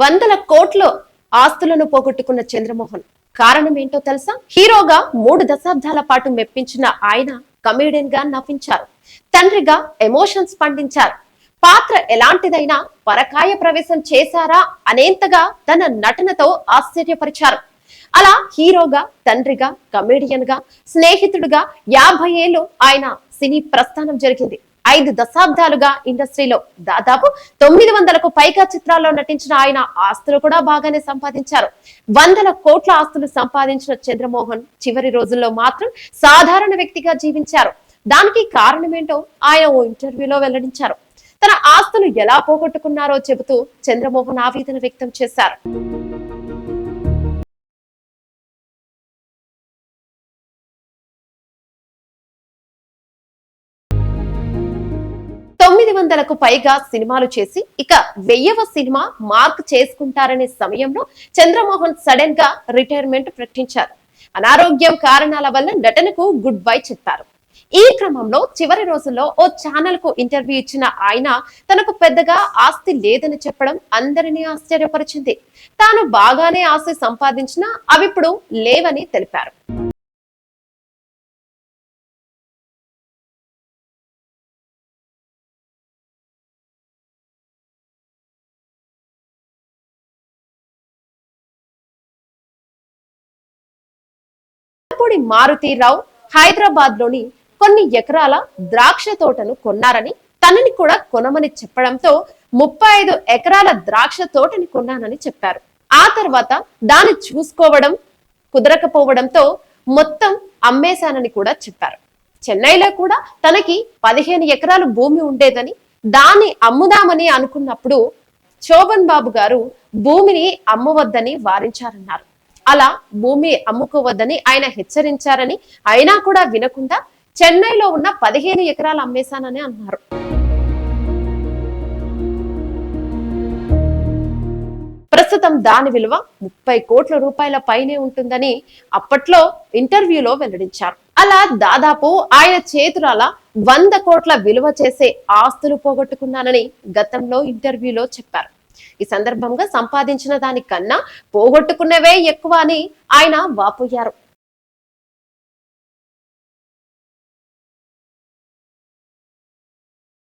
వందల కోట్ల ఆస్తులను పోగొట్టుకున్న చంద్రమోహన్. కారణం ఏంటో తెలుసా? హీరోగా మూడు దశాబ్దాల పాటు మెప్పించిన ఆయన కమేడియన్గా నవ్వించారు. తండ్రిగా ఎమోషన్స్ పండించారు. పాత్ర ఎలాంటిదైనా పరకాయ ప్రవేశం చేశారా అనేంతగా తన నటనతో ఆశ్చర్యపరిచారు. అలా హీరోగా తండ్రిగా కమేడియన్గా స్నేహితుడుగా యాభై ఏళ్ళు ఆయన సినీ ప్రస్థానం జరిగింది. ఐదు దశాబ్దాలుగా ఇండస్ట్రీలో దాదాపు తొమ్మిది వందలకు పైగా చిత్రాల్లో నటించిన ఆయన ఆస్తులు కూడా బాగానే సంపాదించారు. వందల కోట్ల ఆస్తులు సంపాదించిన చంద్రమోహన్ చివరి రోజుల్లో మాత్రం సాధారణ వ్యక్తిగా జీవించారు. దానికి కారణమేంటో ఆయన ఓ ఇంటర్వ్యూలో వెల్లడించారు. తన ఆస్తులు ఎలా పోగొట్టుకున్నారో చెబుతూ చంద్రమోహన్ ఆవేదన వ్యక్తం చేశారు. తొమ్మిది వందలకు పైగా సినిమాలు చేసి ఇక వెయ్యవ సినిమా మార్క్ చేసుకుంటారనే సమయంలో చంద్రమోహన్ సడన్గా రిటైర్మెంట్ ప్రకటించారు. అనారోగ్యం కారణాల వల్ల నటనకు గుడ్ బై చెప్పారు. ఈ క్రమంలో చివరి రోజుల్లో ఓ ఛానల్కు ఇంటర్వ్యూ ఇచ్చిన ఆయన తనకు పెద్దగా ఆస్తి లేదని చెప్పడం అందరినీ ఆశ్చర్యపరిచింది. తాను బాగానే ఆస్తి సంపాదించినా అవిప్పుడు లేవని తెలిపారు. పూడి మారుతీరావు హైదరాబాద్లోని కొన్ని ఎకరాల ద్రాక్ష తోటను కొన్నారని తనని కూడా కొనమని చెప్పడంతో ముప్పై ఐదు ఎకరాల ద్రాక్ష తోటని కొన్నానని చెప్పారు. ఆ తర్వాత దాన్ని చూసుకోవడం కుదరకపోవడంతో మొత్తం అమ్మేశానని కూడా చెప్పారు. చెన్నైలో కూడా తనకి పదిహేను ఎకరాలు భూమి ఉండేదని దాన్ని అమ్ముదామని అనుకున్నప్పుడు శోభన్ బాబు గారు భూమిని అమ్మవద్దని వారించారన్నారు. అలా భూమి అమ్ముకోవద్దని ఆయన హెచ్చరించారని అయినా కూడా వినకుండా చెన్నైలో ఉన్న పదిహేను ఎకరాలు అమ్మేశానని అన్నారు. ప్రస్తుతం దాని విలువ ముప్పై కోట్ల రూపాయల పైనే ఉంటుందని అప్పట్లో ఇంటర్వ్యూలో వెల్లడించారు. అలా దాదాపు ఆయన చేతురాల వంద కోట్ల విలువ చేసే ఆస్తులు పోగొట్టుకున్నానని గతంలో ఇంటర్వ్యూలో చెప్పారు. ఈ సందర్భంగా సంపాదించిన దానికన్నా పోగొట్టుకున్నవే ఎక్కువ అని ఆయన వాపోయారు.